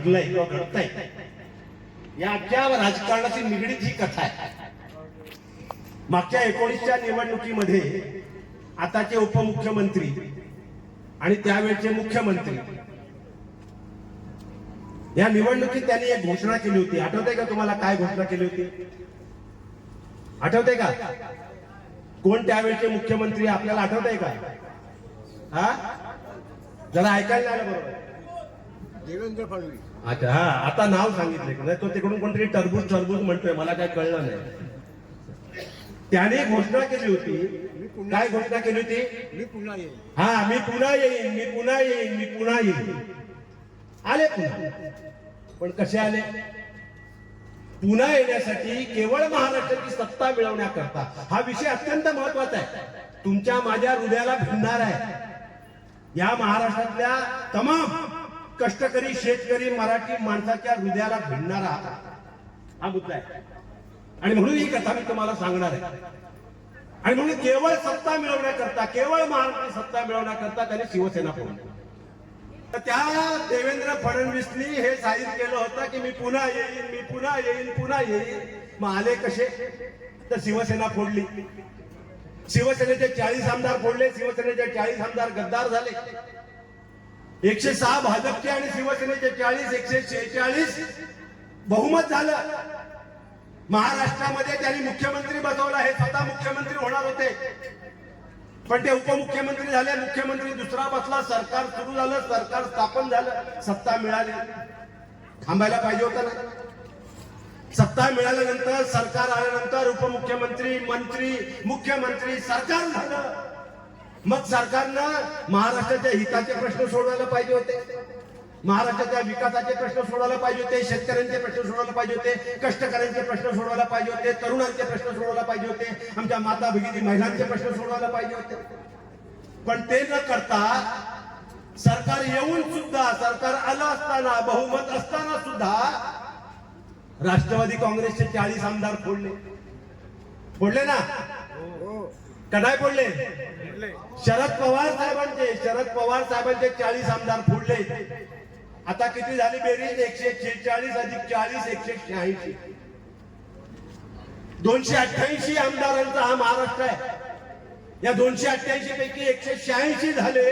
घडलंय किंवा घडतंय या राजकारणाची निगडीत ही कथा आहे. मागच्या एकोणीसच्या निवडणुकीमध्ये आताचे उपमुख्यमंत्री आणि त्यावेळचे मुख्यमंत्री या निवडणुकीत त्यांनी एक घोषणा केली होती. आठवते का तुम्हाला काय घोषणा केली होती? आठवते का? कोण त्यावेळचे मुख्यमंत्री आपल्याला आठवत का? हा? जरा ऐकायला आलं बरोबर. देवेंद्र फडणवीस. अच्छा हा आता नाव सांगितले नाही तो तिकडून कोणतरी टरबूज टरबूज म्हणतोय मला काय कळलं नाही. त्याने घोषणा केली होती. काय घोषणा केली होती? मी पुन्हा येईल हा मी पुन्हा येईन मी पुन्हा येईन मी पुन्हा येईन. आले पुन्हा. पण कसे आले? पुन्हा येण्यासाठी केवळ महाराष्ट्राची सत्ता मिळवण्याकरता. हा विषय अत्यंत महत्त्वाचा आहे. तुमच्या माझ्या हृदयाला भिडणार आहे. या महाराष्ट्रातल्या तमाम कष्टकरी शेतकरी मराठी माणसाच्या हृदयाला भिडणारा हा मुद्दा आहे. आणि म्हणून ही कथा मी तुम्हाला सांगणार आहे. आणि म्हणून केवळ सत्ता मिळवण्याकरता केवळ महाराष्ट्र सत्ता मिळवण्याकरता त्याने शिवसेना फोडली तर त्या देवेंद्र फडणवीसनी हे जाहीर केलं होतं की मी पुन्हा येईन मी पुन्हा येईन पुन्हा येईन. मग आले कसे? तर शिवसेना फोडली. शिवसेनेचे चाळीस आमदार फोडले शिवसेनेचे चाळीस आमदार गद्दार झाले. एकशे सहा भाजपचे आणि शिवसेनेचे चाळीस एकशे शेहेचाळीस. बहुमत झालं. महाराष्ट्रामध्ये त्यांनी मुख्यमंत्री बसवला हे स्वतः मुख्यमंत्री होणार होते. पण ते उपमुख्यमंत्री झाले मुख्यमंत्री दुसरा बसला सरकार सुरू झालं सरकार स्थापन झालं सत्ता मिळाली. थांबायला पाहिजे होतं ना. सत्ता मिळाल्यानंतर सरकार आल्यानंतर उपमुख्यमंत्री मंत्री मुख्यमंत्री सरकार झालं. मग सरकारनं महाराष्ट्राच्या हिताचे प्रश्न सोडवायला पाहिजे होते. महाराष्ट्राच्या विकासाचे प्रश्न सोडवायला पाहिजे होते शेतकऱ्यांचे प्रश्न सोडवायला पाहिजे होते कष्टकऱ्यांचे प्रश्न सोडवायला पाहिजे होते तरुणांचे प्रश्न सोडवायला पाहिजे होते आमच्या माता भगिनी महिलांचे प्रश्न सोडवायला पाहिजे होते. पण ते न करता सरकार येऊन सुद्धा सरकार आलं असताना बहुमत असताना सुद्धा राष्ट्रवादी काँग्रेसचे चाळीस आमदार फोडले. फोडले ना? हो. कडाय पडले शरद पवार साहेबांचे शरद पवार साहेबांचे चाळीस आमदार फोडले. आता किती झाली बेरीज? एकशे शेहेचाळीस अधिक चाळीस एकशे शहाऐंशी. दोनशे अठ्ठ्याऐंशी आमदारांचा हा महाराष्ट्र आहे. या दोनशे अठ्ठ्याऐंशी पैकी एकशे शहाऐंशी झाले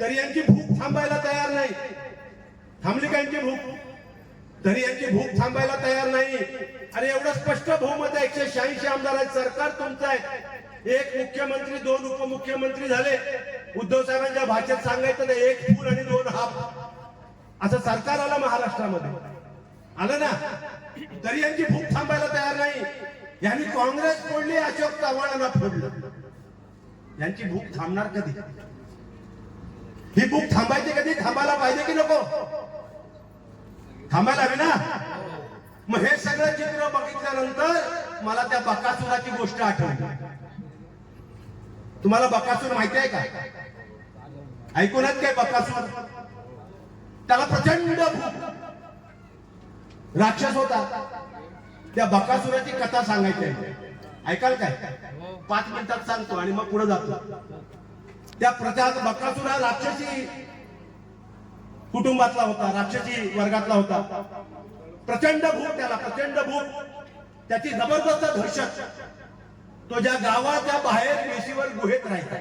तरी यांची भूक थांबायला तयार नाही. थांबली का यांची भूक? तरी यांची भूक थांबायला तयार नाही. आणि एवढं स्पष्ट बहुमत आहे एकशे शहाऐंशी आमदार आहेत. सरकार तुमचं आहे. एक मुख्यमंत्री दोन उपमुख्यमंत्री झाले. उद्धव साहेबांच्या भाषेत सांगायचं नाही एक फूल आणि दोन हाफ असं सरकार आलं महाराष्ट्रामध्ये. आलं ना? तरी यांची भूक थांबायला तयार नाही. यांनी काँग्रेस फोडली अशोक चव्हाणांना फोडलं. यांची भूक थांबणार कधी? ही भूक थांबायची कधी? थांबायला पाहिजे की नको? थांबायला हवी ना? मग हे सगळं चित्र बघितल्यानंतर मला त्या बकासुराची गोष्ट आठवली तुम्हाला बकासूर माहिती आहे का? ऐकूनच काय बकासूर? त्याला प्रचंड राक्षस होता. त्या बकासुराची कथा सांगायची आहे. ऐकाल काय? पाच मिनिटात सांगतो आणि मग पुढे जातो. त्या प्रचार बकासूर हा राक्षसी कुटुंबातला होता राक्षसी वर्गातला होता. प्रचंड भूक त्याला प्रचंड भूक. त्याची जबरदस्त दहशत. तो ज्या गावाच्या बाहेर वेशीवर गुहेत राहायचा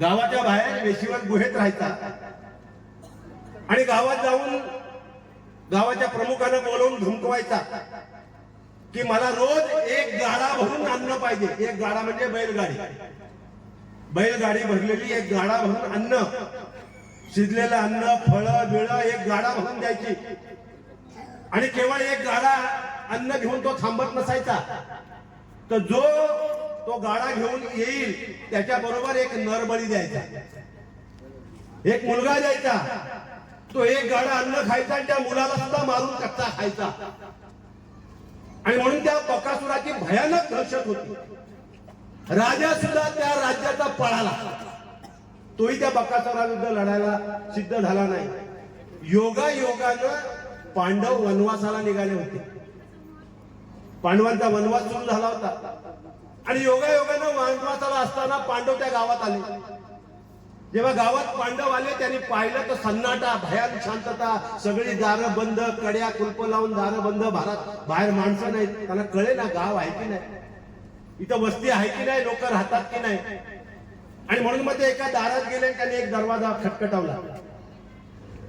गावाच्या बाहेर वेशीवर गुहेत राहायचा आणि गावात जाऊन गावाच्या प्रमुखांना बोलवून धुमकवायचा की मला रोज एक गाडा भरून अन्न पाहिजे. एक गाडा म्हणजे बैलगाडी. बैलगाडी भरलेली एक गाडा भरून अन्न शिजलेलं अन्न फळं बिळं एक गाडा भरून द्यायची. आणि केवळ एक गाडा अन्न घेऊन तो थांबत नसायचा. तर जो तो गाडा घेऊन येईल त्याच्या बरोबर एक नरबळी द्यायचा. एक मुलगा द्यायचा. तो एक गाडा अन्न खायचा आणि त्या मुलाला सुद्धा मारून कच्चा खायचा. आणि म्हणून त्या बकासुराची भयानक दहशत होती. राजा सुद्धा त्या राज्याचा पळाला. तोही त्या बकासुराविरुद्ध लढायला सिद्ध झाला नाही. योगा योगानं पांडव वनवासाला निघाले होते. पांडवांचा वनवास सुरू झाला होता. आणि योगा योगानं वनवासाला असताना पांडव त्या गावात आले. जेव्हा गावात पांडव आले त्यांनी पाहिलं तर सन्नाटा भयान शांतता सगळी दारं बंद कड्या कुलप लावून दारं बंद भारत बाहेर माणसं नाहीत. त्यांना कळे ना गाव आहे की नाही? इथं वस्ती आहे की नाही? लोक राहतात की नाही? आणि म्हणून मग ते एका दारात गेले त्यांनी एक दरवाजा खटखटावला.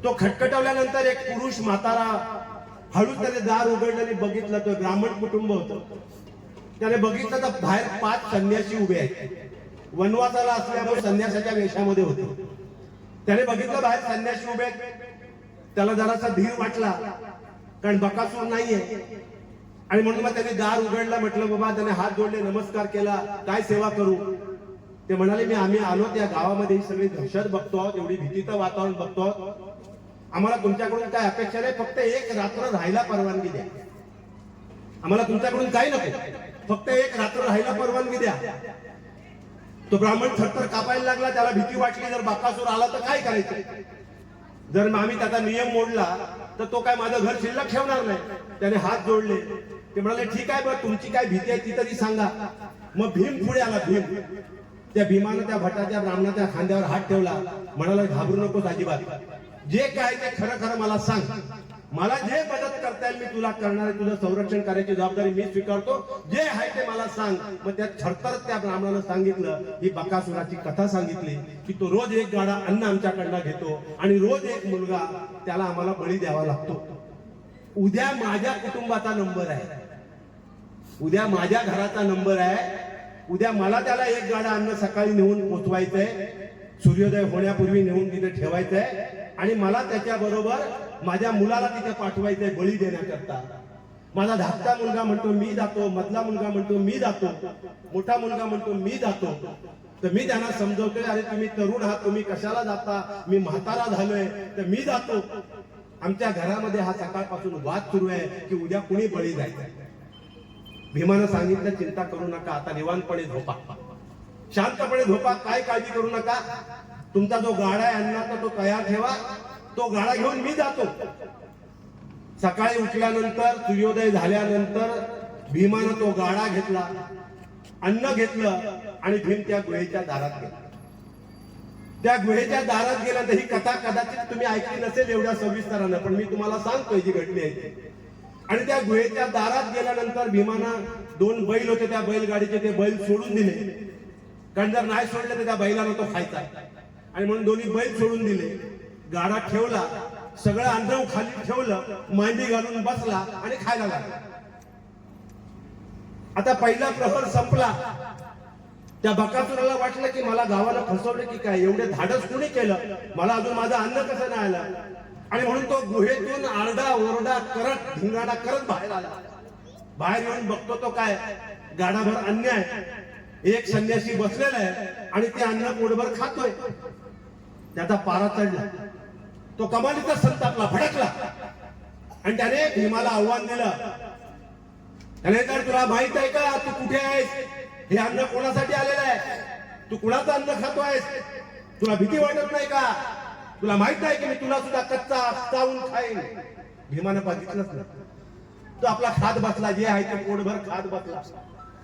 तो खटखटावल्यानंतर एक पुरुष म्हातारा हळूच त्याने दार उघडलं आणि बघितलं तो ब्राह्मण कुटुंब होतं. त्याने बघितलं तर बाहेर पाच संन्यासी उभे आहेत. वनवासाला असल्यामुळे संन्यासाच्या वेशामध्ये होते. त्याने बघितलं बाहेर संन्यासी उभे आहेत. त्याला जरासा धीर वाटला कारण बकासूर नाहीये. आणि म्हणून मग त्याने दार उघडला म्हटलं बाबा त्याने हात जोडले नमस्कार केला काय सेवा करू? ते म्हणाले मी आम्ही आलो त्या गावामध्ये ही सगळी दहशत बघतो आहोत एवढी भीतीचं वातावरण बघतो आहोत. आम्हाला तुमच्याकडून काय अपेक्षा नाही फक्त एक रात्र राहायला परवानगी द्या. आम्हाला तुमच्याकडून काही नको फक्त एक रात्र राहायला परवानगी द्या. तो ब्राह्मण थरथर कापायला लागला त्याला भीती वाटली जर बाकासूर आला तर काय करायचं? जर मग आम्ही त्याचा नियम मोडला तर तो काय माझं घर शिल्लक ठेवणार नाही. त्याने हात जोडले. ते म्हणाले ठीक आहे बरं तुमची काय भीती आहे ती तरी सांगा. मग भीम पुढे आला भीम. त्या भीमानं त्या भटाच्या ब्राह्मणाच्या खांद्यावर हात ठेवला. म्हणाला घाबरू नकोस अजिबात. जे काय ते खरं खरं मला सांग. मला जे मदत करता येईल मी तुला करणार आहे. तुझं संरक्षण करायची जबाबदारी मी स्वीकारतो. जे आहे ते मला सांग. मग त्या थरथर त्या ब्राह्मणानं सांगितलं ही बकासुराची कथा सांगितली की तो रोज एक गाडा अन्न आमच्याकडनं घेतो आणि रोज एक मुलगा त्याला आम्हाला बळी द्यावा लागतो. उद्या माझ्या कुटुंबाचा नंबर आहे. उद्या माझ्या घराचा नंबर आहे. उद्या मला त्याला एक गाडा अन्न सकाळी नेऊन पोचवायचंय. सूर्योदय होण्यापूर्वी नेऊन तिथे ठेवायचंय आणि मला त्याच्याबरोबर माझ्या मुलाला तिथे पाठवायचंय बळी देण्याकरता. माझा धाकटा मुलगा म्हणतो मी जातो. मधला मुलगा म्हणतो मी जातो. मोठा मुलगा म्हणतो मी जातो. तर मी त्यांना समजवतोय अरे तुम्ही तरुण आहात तुम्ही कशाला जाता? मी म्हातारा झालोय तर मी जातो. आमच्या घरामध्ये हा सकाळपासून वाद सुरू आहे की उद्या कुणी बळी जायचं भीमानं सांगितलं चिंता करू नका आता निवांतपणे झोपा. शांतपणे झोपा काय काळजी करू नका. तुमचा जो गाडा आहे अन्नाचा तो तयार ठेवा. तो गाडा घेऊन मी जातो. सकाळी उठल्यानंतर सूर्योदय झाल्यानंतर भीमानं तो गाडा घेतला अन्न घेतलं आणि भीम त्या गुहेच्या दारात गेला. त्या गुहेच्या दारात गेला तर ही कथा कदाचित तुम्ही ऐकली नसेल एवढ्या सविस्तरानं पण मी तुम्हाला सांगतोय जी घडली आहे आणि त्या गुहेच्या दारात गेल्यानंतर भीमानं दोन बैल होते त्या बैलगाडीचे ते बैल सोडून दिले. कारण जर नाही सोडलं तर त्या बैलाला तो खायचा आणि म्हणून दोन्ही बैल सोडून दिले. गाडा ठेवला. सगळं अंधव खाली ठेवलं. मांडी घालून बसला आणि खायला लागला. आता पहिला प्रहर संपला. त्या बकासुराला वाटलं की मला गावाला फसवलं की काय? एवढे धाडस कोणी केलं? मला अजून माझं अन्न कसं नाही आलं? आणि म्हणून तो गुहेतून आरडा ओरडा करत धिंगाडा करत बाहेर आला. बाहेर येऊन बघतो तो काय? गाडाभर अन्याय. आहे एक संन्यासी बसलेला आहे आणि ते अन्न पोटभर खातोय. त्याचा पारा चढला. तो कमालीचा संतापला भडकला. आणि त्याने भीमाला आव्हान दिलं. त्याने तर तुला माहीत आहे का? तू कुठे आहेस? हे अन्न कोणासाठी आलेलं आहे? तू कुणाचं अन्न खातो आहेस तुला भीती वाटत नाही का? तुला माहीत नाही की मी तुला सुद्धा कच्चा चावून खाईन. भीमानं बघितलंच ना तो आपला खात बसला. जे आहे ते पोटभर खात बसला.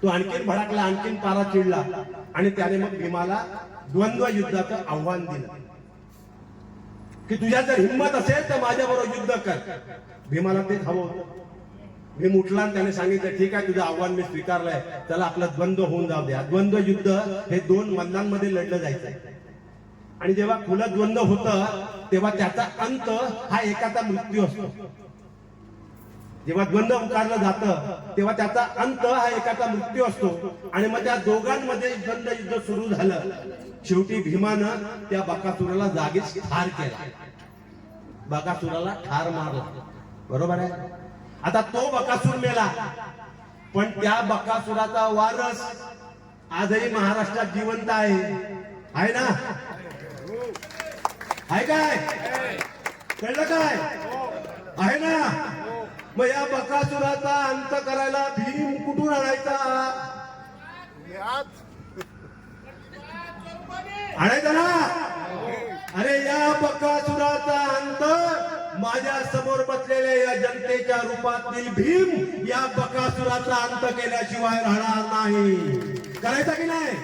तो आणखीन भडकला आणखीन पारा चिडला. आणि त्याने मग भीमाला द्वंद्व युद्धाचं आव्हान दिलं. की तुझ्या जर हिंमत असेल तर माझ्याबरोबर युद्ध कर. भीमाला तेच हवं होतं. भीम उठला आणि त्याने सांगितलं ठीक आहे तुझं आव्हान मी स्वीकारलंय. त्याला आपलं द्वंद्व होऊन जाऊ द्या. द्वंद्व युद्ध हे दोन मल्लांमध्ये लढलं जायचंय. आणि जेव्हा खुलं द्वंद्व होतं तेव्हा त्याचा अंत हा एकाचा मृत्यू असतो. जेव्हा द्वंद्व उकारलं जातं तेव्हा त्याचा अंत हा एकाचा मृत्यू असतो. आणि मग त्या दोघांमध्ये द्वंद्व युद्ध सुरू झालं. शेवटी भीमानं त्या बकासुराला जागीच ठार केला. बकासुराला ठार मारला. बरोबर आहे? आता तो बकासूर मेला. पण त्या बकासुराचा वारस आजही महाराष्ट्रात जिवंत आहे. आहे ना? आहे काय? कळलं काय? आहे ना? मग या बकासुराचा अंत करायला भीम कुठून आणायचा? आणायचा ना? अरे या बकासुराचा अंत माझ्यासमोर बसलेल्या या जनतेच्या रूपातील भीम या बकासुराचा अंत केल्याशिवाय राहणार नाही. करायचा की नाही?